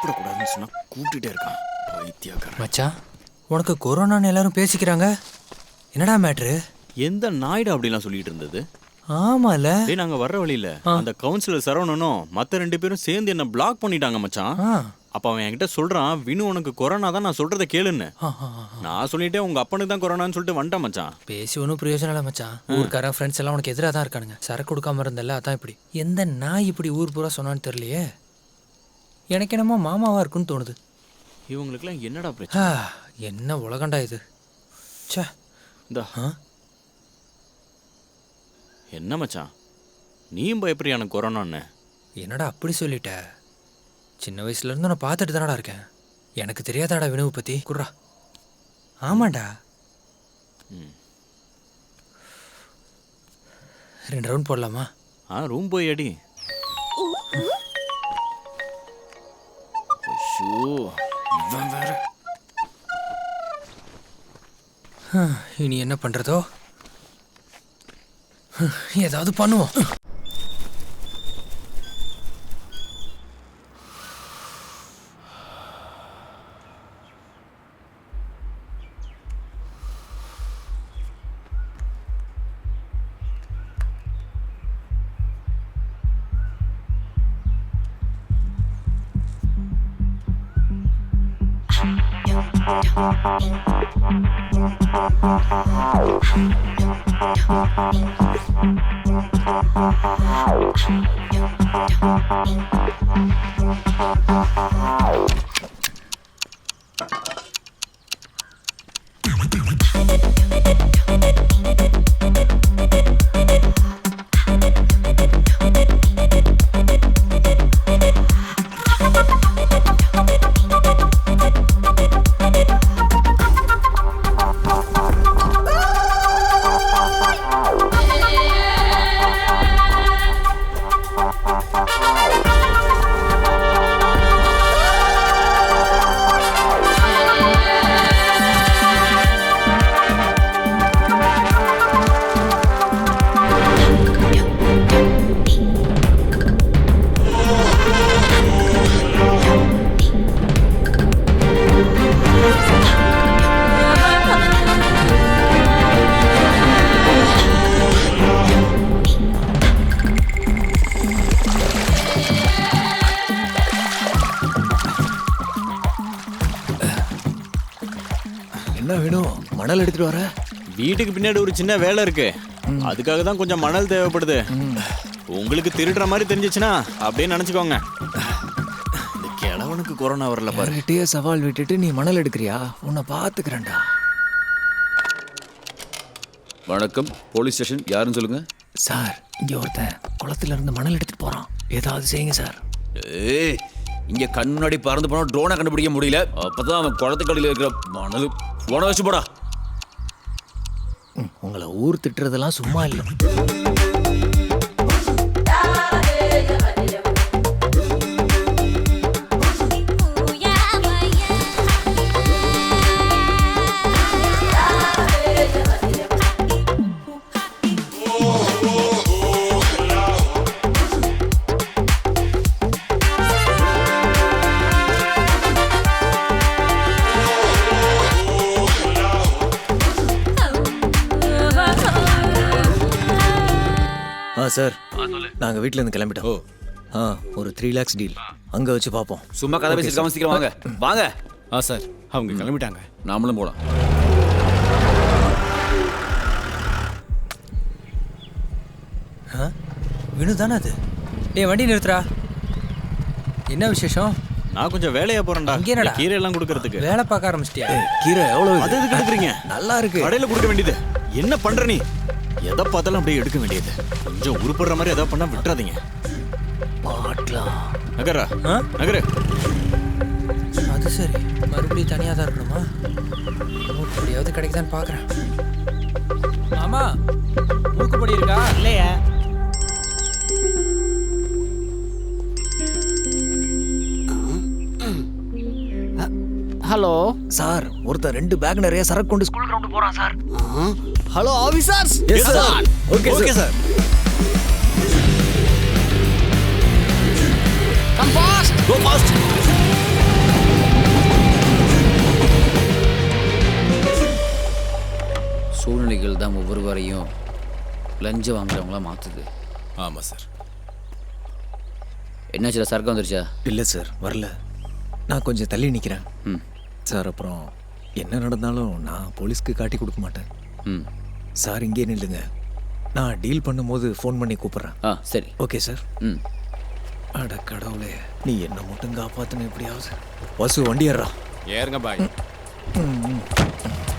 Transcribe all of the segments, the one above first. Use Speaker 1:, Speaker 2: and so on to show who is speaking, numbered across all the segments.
Speaker 1: கூப்பிடக்கூடாதுன்னு சொன்னா கூப்பிட்டுட்டே இருக்கான். பைத்தியக்காரன்.
Speaker 2: மச்சான் உனக்கு கொரோனான்னு எல்லாரும் பேசிக்கிறாங்க. என்னடா மேட்ரு
Speaker 1: எந்த நாயுடு அப்படிலாம் சொல்லிட்டு இருந்தது?
Speaker 2: ஆமால.
Speaker 1: டேய் நாங்க வர்ற வழியில அந்த கவுன்சிலர் சரவணனும் மத்த ரெண்டு பேரும் சேர்ந்து என்ன பிளாக் பண்ணிட்டாங்க மச்சான். அப்ப அவன் என்கிட்ட சொல்றான் வினு உனக்கு கொரோனா தான் நான் சொல்றத கேளுன்னு. நான் சொல்லிட்டேன் உங்க அப்பனுக்கு தான் கொரோனான்னு சொல்லிட்டு வந்துட்டேன் மச்சான்.
Speaker 2: பேசி ஒன்றும் பிரயோஜனம் இல்லை மச்சான். ஊர்க்காரன் ஃப்ரெண்ட்ஸ் எல்லாம் உனக்கு எதிராக தான் இருக்கானுங்க. சரக்கு கொடுக்காம இருந்தல்ல அதான் இப்படி. எந்த நாய் இப்படி ஊர் பூரா சொன்னான்னு தெரியலையே. எனக்கு என்னமோ மாமாவா இருக்குன்னு தோணுது.
Speaker 1: இவங்களுக்குலாம் என்னடா பிரச்சனை?
Speaker 2: என்ன உலகண்டா இது? ச்சே.
Speaker 1: இந்தா. என்ன மச்சான்? நீயும் பயப்படுறியா எனக்கு கொரோனான்னு?
Speaker 2: என்னடா அப்படி சொல்லிட்ட? சின்ன வயசுல இருந்து நான் பார்த்துட்டு தானடா இருக்கேன். எனக்கு தெரியாதாடா வினவு பத்தி. குர்ரா ஆமாண்டா. ரெண்டு ரவுண்ட் போடலாமா?
Speaker 1: ஆ ரூம் போய் அடி. ஐயோ, இவன் வேற
Speaker 2: இனி என்ன பண்றதோ ஏதாவது பண்ணுவோம்
Speaker 3: என்ன மணல் எடுத்துட்டு வர?
Speaker 1: வீட்டுக்கு பின்னாடி ஒரு சின்ன வேலை இருக்கு. அதுக்காக தான் கொஞ்சம் மணல் தேவைப்படுது. உங்களுக்கு திருடுற மாதிரி தெரிஞ்சிச்சுன்னா அப்படியே நினைச்சுக்கோங்க. இந்த கிழவனுக்கு கொரோனா வரல பாரு.
Speaker 3: யார்கிட்டயே சவால் விட்டுட்டு நீ மணல் எடுக்கிறியா? உன்னை பாத்துக்கிறேன்டா.
Speaker 4: வணக்கம். Police station. யாருன்னு சொல்லுங்க?
Speaker 3: சார் இங்க ஒருத்தன் குளத்துல இருந்து மணல் எடுத்துட்டு போறான். ஏதாவது செய்யுங்க சார்.
Speaker 4: ஏய் இங்க கண்ணாடி பறந்து போனா ட்ரோனை கண்டுபிடிக்க முடியல. அப்பதான் அவன் குளத்துக்கடியில் இருக்கிற மணல். போன வச்சு போடா.
Speaker 3: உங்களை ஊர் திட்டுறதெல்லாம் சும்மா இல்லை. நாங்க வீட்ல இருந்து கிளம்பிட்டோம். ஆ ஒரு த்ரீ லேக்ஸ் டீல் அங்க வச்சு பார்ப்போம்
Speaker 4: சும்மா கதை பேசிட்டு சீக்கிரம் வாங்க. வாங்க.
Speaker 5: ஆ சார். அவங்க கிளம்பிட்டாங்க.
Speaker 4: நாமளும் போலாம்.
Speaker 2: ஆ? வினு தானே அது? ஏய் வண்டி நிறுத்துறா என்ன விசேஷம்?
Speaker 1: நான் கொஞ்சம் வேலையா போறேன்டா.
Speaker 2: அங்கே என்னடா?
Speaker 1: கீரை எல்லாம் கொடுக்கறதுக்கு.
Speaker 2: வேலை பார்க்க ஆரம்பிச்சிட்டியா?
Speaker 3: கீரை எவ்வளவு
Speaker 1: அது எதுக்கு எடுக்கிறீங்க?
Speaker 3: நல்லா இருக்கு.
Speaker 1: கடையில கொடுக்க வேண்டியது. என்ன பண்ற நீ? எதை பார்த்தாலும் அப்படியே எடுக்க வேண்டியது. கொஞ்சம் உருப்படுற மாதிரி எதாவது பண்ணா விட்டுறாதீங்க.
Speaker 3: பாட்லாம்
Speaker 1: நகரா?
Speaker 2: ஆ?
Speaker 1: நகரு.
Speaker 2: அது சரி. மறுபடியும் தனியாக தான் இருக்கணுமா? எப்படியாவது கிடைக்குதான்னு பார்க்குறேன் மாமா மூக்குப்படி இருக்கா? இல்லையா.
Speaker 6: ஹலோ.
Speaker 3: சார் ஒருத்தன் ரெண்டு பேக் நிறைய சரக்கு கொண்டு ஸ்கூல் கிரவுண்ட் போறான் sir.
Speaker 6: Hello officers
Speaker 3: yes sir okay
Speaker 1: okay
Speaker 3: sir
Speaker 6: come fast
Speaker 1: go fast
Speaker 4: சூழ்நிலைகள் தான் ஒவ்வொரு வரையும் லஞ்சம் வாங்குறவங்களா மாற்றுது
Speaker 7: ஆமாம் சார்
Speaker 4: என்னாச்சுடா சர்க்கம் வந்துருச்சா?
Speaker 3: இல்லை சார் வரல. நான் கொஞ்சம் தள்ளி நிற்கிறேன்
Speaker 4: ம்.
Speaker 3: சார் அப்புறம் என்ன நடந்தாலும் நான் போலீஸ்க்கு காட்டி கொடுக்க மாட்டேன்.
Speaker 4: ம்.
Speaker 3: சார் இங்கே நில்லுங்க. நான் டீல் பண்ணும்போது ஃபோன் பண்ணி கூப்பிட்றேன்.
Speaker 4: ஆ சரி.
Speaker 3: ஓகே சார்
Speaker 4: ம்.
Speaker 3: அட கடவுளே நீ என்ன மட்டும் காப்பாத்தணும் எப்படியாவது? வசு வண்டி ஏறா
Speaker 7: ஏறுங்க பாய்.
Speaker 3: எடு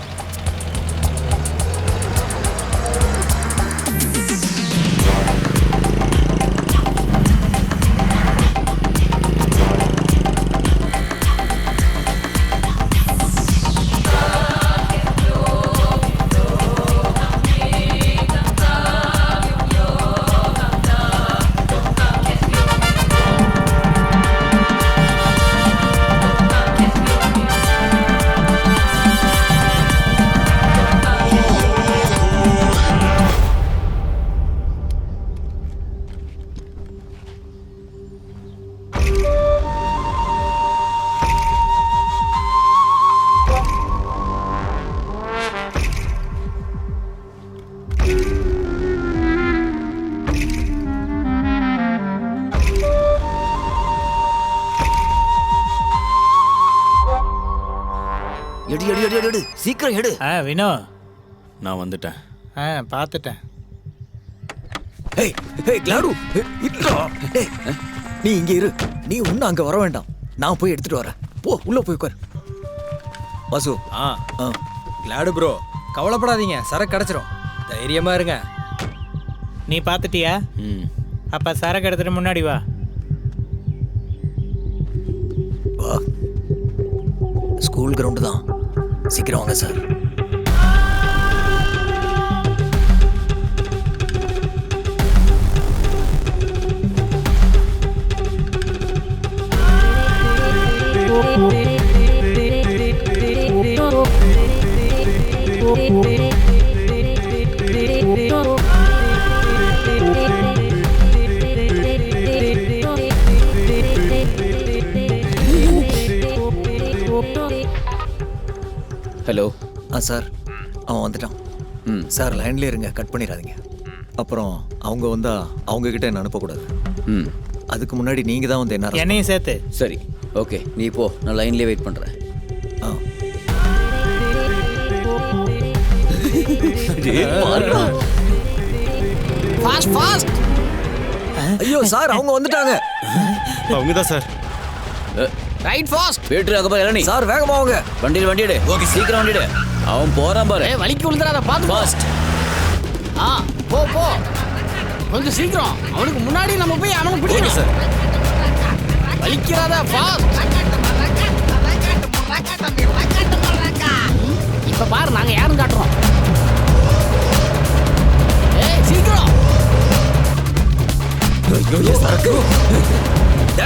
Speaker 3: எடு எடு எடு, எடு சீக்கிரம் எடு.
Speaker 8: ஆ வினோ.
Speaker 9: நான் வந்துட்டேன்.
Speaker 8: ஆ பார்த்துட்டேன்.
Speaker 3: Hey hey glad. ஹே, இட்ரா. டேய், நீ இங்க இரு. நீ ஒன்னும் அங்க வர வேண்டாம். நான் போய் எடுத்துட்டு வரேன். போ உள்ள போய் உட்கார். வசு.
Speaker 8: ஆ.
Speaker 3: ஆ.
Speaker 8: கிளாடு ப்ரோ கவலைப்படாதீங்க. சரக்கு கிடச்சிரும். தைரியமா இருங்க. நீ பார்த்துட்டியா?
Speaker 9: ம்.
Speaker 8: அப்ப சரக்கு எடுத்துட்டு முன்னாடி வா.
Speaker 3: வா. ஸ்கூல் கிரவுண்டு தான். சீக்கிரம் வாங்க சார்.
Speaker 4: ஹலோ
Speaker 3: ஆ சார். அவன் வந்துட்டான்.
Speaker 4: ம்.
Speaker 3: சார் லைன்லேயே இருங்க. கட் பண்ணிடாதீங்க. அப்புறம் அவங்க வந்தா அவங்க கிட்ட என்ன அனுப்பக்கூடாது?
Speaker 4: ம்.
Speaker 3: அதுக்கு முன்னாடி நீங்க தான் வந்து என்ன
Speaker 8: என்னையும் சேர்த்து.
Speaker 4: சரி. ஓகே. நீ போ. நான் லைன்லேயே வெயிட் பண்ணுறேன்
Speaker 3: ஆ.
Speaker 6: ஃபாஸ்ட் ஃபாஸ்ட்
Speaker 3: ஐயோ சார் அவங்க வந்துட்டாங்க.
Speaker 7: அவங்க தான் சார்.
Speaker 6: ரைட் ஃபாஸ்ட்
Speaker 4: பேட்ரு அக்கப்புறம் இளநீ.
Speaker 3: சார் வேகமா வாங்க.
Speaker 4: வண்டியில் வண்டி எடு. ஓகே சீக்கிரம் வண்டி எடு. அவன் போகிறான் பாரு.
Speaker 6: ஏய் வலிக்கு விழுந்துறாத பாத்து.
Speaker 4: ஃபாஸ்ட்
Speaker 6: ஆ போ போ. கொஞ்சம் சீக்கிரம். அவனுக்கு முன்னாடி நம்ம போய் அவனை பிடிக்கணும். சார் வலிக்கிறாத ஃபாஸ்ட் இப்ப பாரு நாங்க யாரும் காட்டுறோம். ஏய் சீக்கிரம்.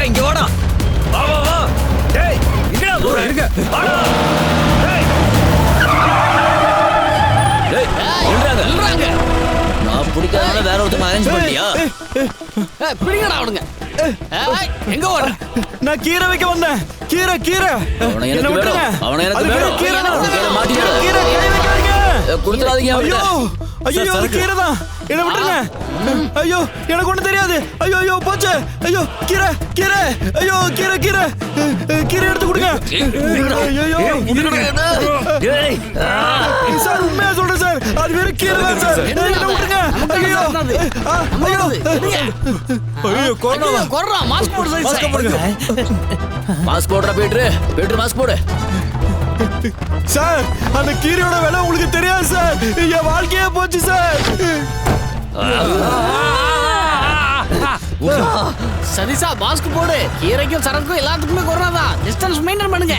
Speaker 3: இங்க வாடா. வா. டேய் இங்கடா போற இருங்க வாடா.
Speaker 4: டேய் நில்றாங்க.
Speaker 6: சொல்றாங்க
Speaker 4: நான் பிடிக்காதனால வேற அரேஞ்ச்
Speaker 6: ஏய் பிடிங்கடா அவனுங்க. ஏய். எங்க
Speaker 9: நான் கீரை வைக்க வந்தேன். கீரை கீரை.
Speaker 4: அவனை எனக்கு.
Speaker 9: விட்டுருங்க.
Speaker 4: அவனை எனக்கு வேணும்.
Speaker 9: கீரை
Speaker 4: மாட்டிக்காத.
Speaker 9: கீரை கை வைக்காதீங்க.
Speaker 4: ஏய், கொடுத்துடாதீங்க
Speaker 9: ஐயோ. ஐயோ அது கீரை தான் என்ன விட்டுருங்க. ஐயோ எனக்கு ஒண்ணும் தெரியாது. ஐயோ ஐயோ போச்சு. ஐயோ கீரை கீரை. ஐயோ கீரை கீரை. கீரை எடுத்து கொடுங்க. ஐயோ சார் உண்மையா சொல்றேன் சார். அது வெறும் கீரை தான் சார். என்ன விட்டுருங்க. ஐயோ. ஐயோ. ஐயோ கொரோனா.
Speaker 6: ஐயோ, கொர்றான் மாஸ்க் போடு சரி.
Speaker 4: மாஸ்க் போடுறா பேட்ரு பேட்ரு மாஸ்க் போடு.
Speaker 9: சார் அந்த கீரையோட விலை உங்களுக்கு தெரியாது சார். என் வாழ்க்கையே போச்சு சார்.
Speaker 6: சதீஷா மாஸ்க் போடு. கீரைக்கும் சரக்கும் எல்லாத்துக்குமே கொரோனா தான். டிஸ்டன்ஸ் மெயின்டைன் பண்ணுங்க.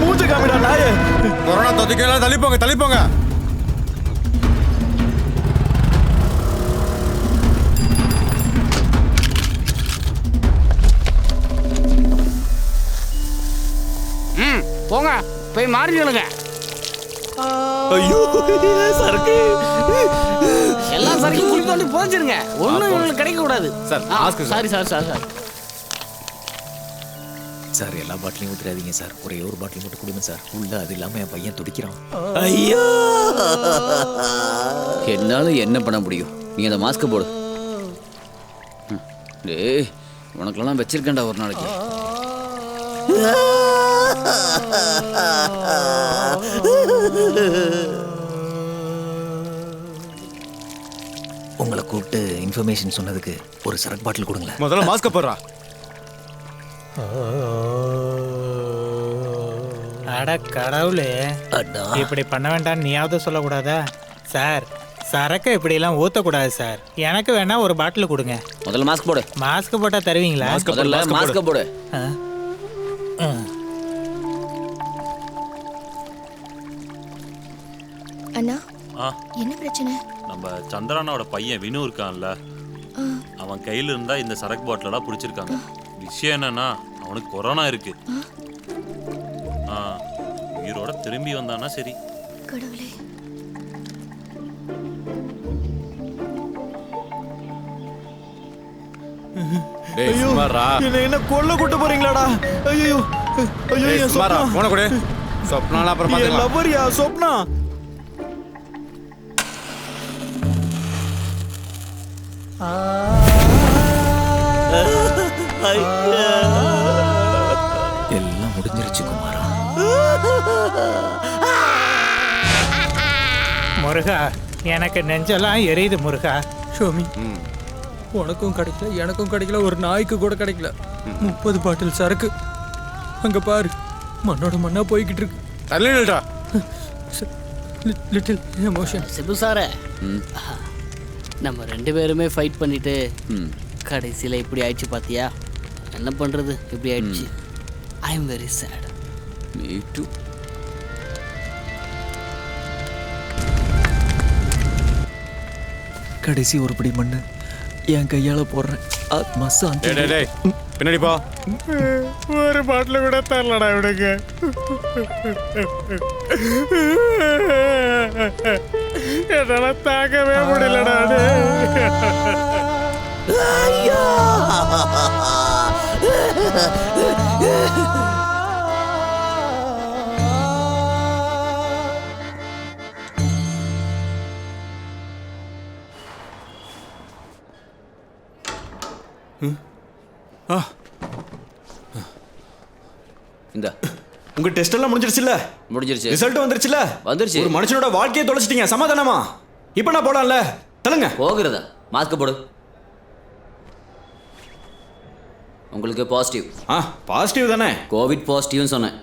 Speaker 9: மூஞ்ச காமிடா நாயே.
Speaker 7: கொரோனா தொத்திக்கலாம் தள்ளிப்போங்க தள்ளிப்போங்க.
Speaker 6: போங்க போய் மாறி நில்லுங்க.
Speaker 9: ஐயோ சரக்கு.
Speaker 6: எல்லா சரக்கும் குளிக்க வந்து புதைச்சிருங்க ஒன்றும் இவங்களுக்கு கிடைக்க கூடாது
Speaker 7: sir, sir.
Speaker 6: Sorry sir sir. Sir
Speaker 3: எல்லா பாட்டிலையும் ஊத்துறாதீங்க சார். ஒரே ஒரு பாட்டில் மட்டும் கொடுங்க சார். உள்ள அது இல்லாம என் பையன் துடிக்கிறான். ஐயோ!
Speaker 4: என்னால என்ன பண்ண முடியும்? நீ அந்த மாஸ்க் போடு. டேய் உனக்கெல்லாம் வச்சிருக்கேன்டா ஒரு நாளைக்கு.
Speaker 3: உங்களை கூப்பிட்டு இன்ஃபர்மேஷன் சொன்னதுக்கு ஒரு சரக்கு பாட்டில் கொடுங்களேன்.
Speaker 5: முதல்ல மாஸ்க போடுறா.
Speaker 8: அட கடவுளே. இப்படி பண்ண வேண்டாம் நீயாவது சொல்லக்கூடாதா? சார் சரக்கு இப்படியெல்லாம் ஊற்றக்கூடாது சார். எனக்கு வேணா ஒரு பாட்டில் கொடுங்க.
Speaker 4: முதல்ல மாஸ்க் போடு.
Speaker 8: மாஸ்க் போட்டால் தருவீங்களா?
Speaker 4: முதல்ல மாஸ்க் போடு.
Speaker 8: ஆ.
Speaker 10: அண்ணா
Speaker 11: ஆ.
Speaker 10: என்ன பிரச்சனை?
Speaker 11: நம்ம சந்திரனோட பையன் வினு இருக்கான்ல.
Speaker 10: ஆ,
Speaker 11: அவன் கையில இருந்தா இந்த சரக்கு பாட்டிலெல்லாம் பிடிச்சிருக்காங்க. விஷயம் என்னன்னா அவனுக்கு கொரோனா இருக்கு. ஆ. உயிரோட திரும்பி வந்தானா சரி.
Speaker 10: கடவுளே.
Speaker 5: டேய் சுமாரா
Speaker 1: என்ன என்ன கொல்ல கூட்ட போறீங்களாடா? ஐயோ ஐயோ
Speaker 5: டேய்
Speaker 1: என்
Speaker 5: சுமாரா
Speaker 1: சொப்னா
Speaker 5: போன கொடு. சொப்னாலாம் அப்புறம்
Speaker 1: என்
Speaker 5: பாத்துக்கலாம்
Speaker 1: லவ்வரியா சொப்னா?
Speaker 3: எல்லாம் முடிஞ்சிருச்சு குமாரா.
Speaker 8: முருகா எனக்கு நெஞ்செல்லாம் எரியுது முருகா.
Speaker 2: ஷோமி உனக்கும் கிடைக்கல எனக்கும் கிடைக்கல ஒரு நாய்க்கு கூட கிடைக்கல. முப்பது பாட்டில் சரக்கு. அங்க பாரு மண்ணோட மண்ணா போய்கிட்டு இருக்கு.
Speaker 5: தள்ளி நில்றா.
Speaker 2: லிட்டில் எமோஷன்
Speaker 6: சிபு சாரே. நம்ம ரெண்டு பேருமே ஃபைட் பண்ணிட்டு கடைசியில் இப்படி ஆயிடுச்சு பாத்தியா? என்ன பண்ணுறது இப்படி ஆயிடுச்சு. I am very sad
Speaker 4: me too
Speaker 3: கடைசி ஒரு பிடி மண்ணு என் கையால போடுறேன். ஆத்மா சாந்தி.
Speaker 5: டேய் டேய் டேய் பின்னாடி போ
Speaker 8: ஒரு பாட்டில் கூட தரலடா இவனுக்கு
Speaker 1: டெஸ்ட் எல்லாம் முடிஞ்சிருச்சுல்ல?
Speaker 4: முடிஞ்சிருச்சு.
Speaker 1: ரிசல்ட் வந்துருச்சுல
Speaker 4: வந்துருச்சு.
Speaker 1: ஒரு மனுஷனோட வாழ்க்கையை தொலைச்சிட்டீங்க சமாதானமா? இப்போ நான் போலாம்ல. தள்ளுங்க.
Speaker 4: போகிறதா? மாஸ்க் போடு. உங்களுக்கு பாசிட்டிவ்
Speaker 1: ஆ பாசிட்டிவ் தானே?
Speaker 4: கோவிட் பாசிட்டிவ்னு சொன்னேன்.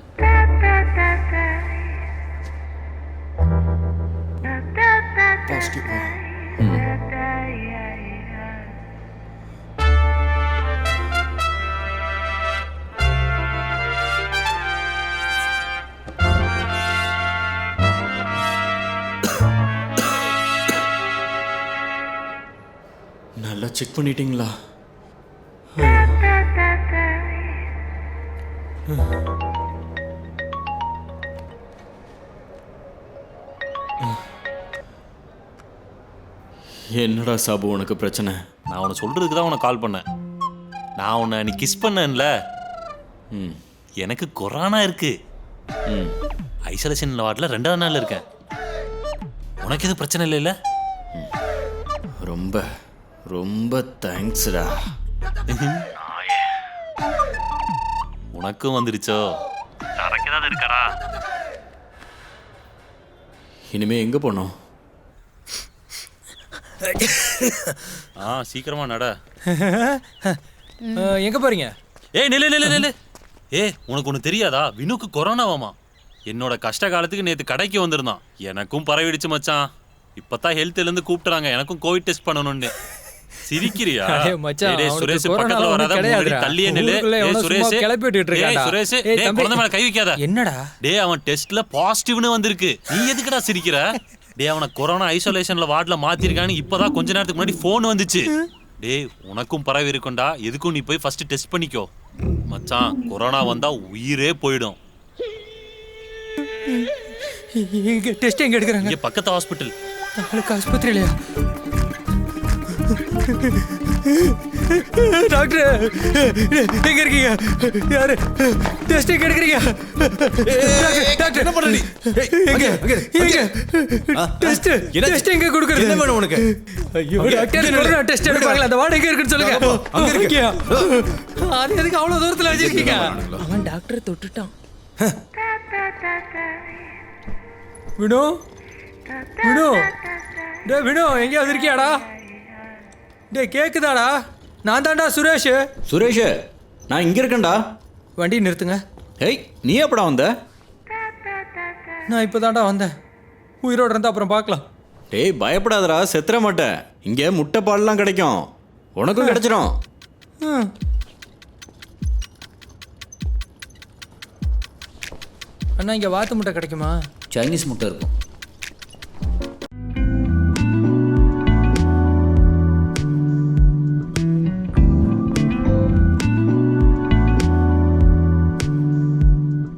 Speaker 1: நல்லா செக் பண்ணிட்டீங்களா? என்னடா சாபு உனக்கு பிரச்சனை?
Speaker 11: நான் உன்னை சொல்றதுக்கு தான் உனக்கு கால் பண்ணேன். நான் உன்னை நீ கிஸ் பண்ணேன்ல.
Speaker 1: ம்
Speaker 11: எனக்கு கொரோனா இருக்கு.
Speaker 1: ம்
Speaker 11: ஐசோலேஷன் வார்டில் ரெண்டாவது நாள் இருக்கேன். உனக்கு எதுவும் பிரச்சனை இல்லைல்ல?
Speaker 1: ரொம்ப. ரொம்ப தேங்க்ஸ்டா
Speaker 11: உனக்கும் வந்துருச்சோ? சரக்கு ஏதாவது இருக்காடா
Speaker 1: இனிமே எங்க போனோம்
Speaker 11: ஆ சீக்கிரமா நட.
Speaker 2: எங்க போறீங்க?
Speaker 11: ஏய் நில்லு நில்லு நில்லு. ஏய் உனக்கு ஒன்று தெரியாதா? வினுக்கு கொரோனாவாமா என்னோட கஷ்ட காலத்துக்கு நேற்று கடைக்கு வந்திருந்தான். எனக்கும் பரவிடுச்சு மச்சான். இப்பதான் ஹெல்த்ல இருந்து கூப்பிட்டுறாங்க. எனக்கும் கோவிட் டெஸ்ட் பண்ணணும்னு. சிரிக்கிறியா?
Speaker 2: மச்சான்,
Speaker 11: சுரேஷ் பக்கத்துல வராத. முன்னாடி தள்ளியே நில்லு டேய், சுரேஷ். சுரேஷ் டேய். குழந்தை மேல கை வைக்காத.
Speaker 2: என்னடா?
Speaker 11: டேய் அவன் டெஸ்ட்ல பாசிட்டிவ்னு வந்திருக்கு. நீ எதுக்குடா சிரிக்கிற? டேய் அவனை கொரோனா ஐசோலேஷன்ல வார்ட்ல மாத்திருக்கான்னு இப்பதான் கொஞ்ச நேரத்துக்கு முன்னாடி ஃபோன் வந்துச்சு. டேய் உனக்கும் பரவி இருக்கும்டா. எதுக்கும் நீ போய் ஃபர்ஸ்ட் டெஸ்ட் பண்ணிக்கோ. மச்சான் கொரோனா வந்தா உயிரே போயிடும்.
Speaker 2: டெஸ்ட் எங்க எடுக்கிறாங்க?
Speaker 11: பக்கத்து ஹாஸ்பிட்டல்
Speaker 2: நாளைக்கு ஆஸ்பத்திரியிலையா? டாக்டர் எங்க இருக்கீங்க? யாரு? டெஸ்ட் எங்க எடுக்கிறீங்க? டாக்டர் என்ன பண்ற நீ எங்க? எங்க? டெஸ்ட் டெஸ்ட் எங்க கொடுக்கறது? என்ன வேணும் உனக்கு? ஐயோ டாக்டர் கொரோனா டெஸ்ட் எடுப்பாங்களா அந்த வார்டு எங்க இருக்குன்னு சொல்லுங்க. அங்க இருக்கியா அது எதுக்கு அவ்வளவு தூரத்துல வச்சிருக்கீங்க?
Speaker 10: அவன் டாக்டரை தொட்டுட்டான்.
Speaker 2: வினு? வினு? டே வினு எங்கேயாவது இருக்கியாடா? டே கேக்குதாடா? நான் தான்டா சுரேஷ்.
Speaker 1: சுரேஷ் நான் இங்க இருக்கேன்டா.
Speaker 2: வண்டி நிறுத்துங்க.
Speaker 1: ஏய் நீ எப்படா வந்த?
Speaker 2: நான் இப்போ வந்தேன். உயிரோட இருந்தா அப்புறம் பார்க்கலாம்.
Speaker 1: டேய் பயப்படாதடா செத்துற மாட்டேன். இங்க முட்டை பால்லாம் கிடைக்கும். உனக்கும் கிடைச்சிரும்.
Speaker 2: ம். அண்ணா இங்கே வாத்து முட்டை கிடைக்குமா?
Speaker 4: சைனீஸ் முட்டை இருக்கும்.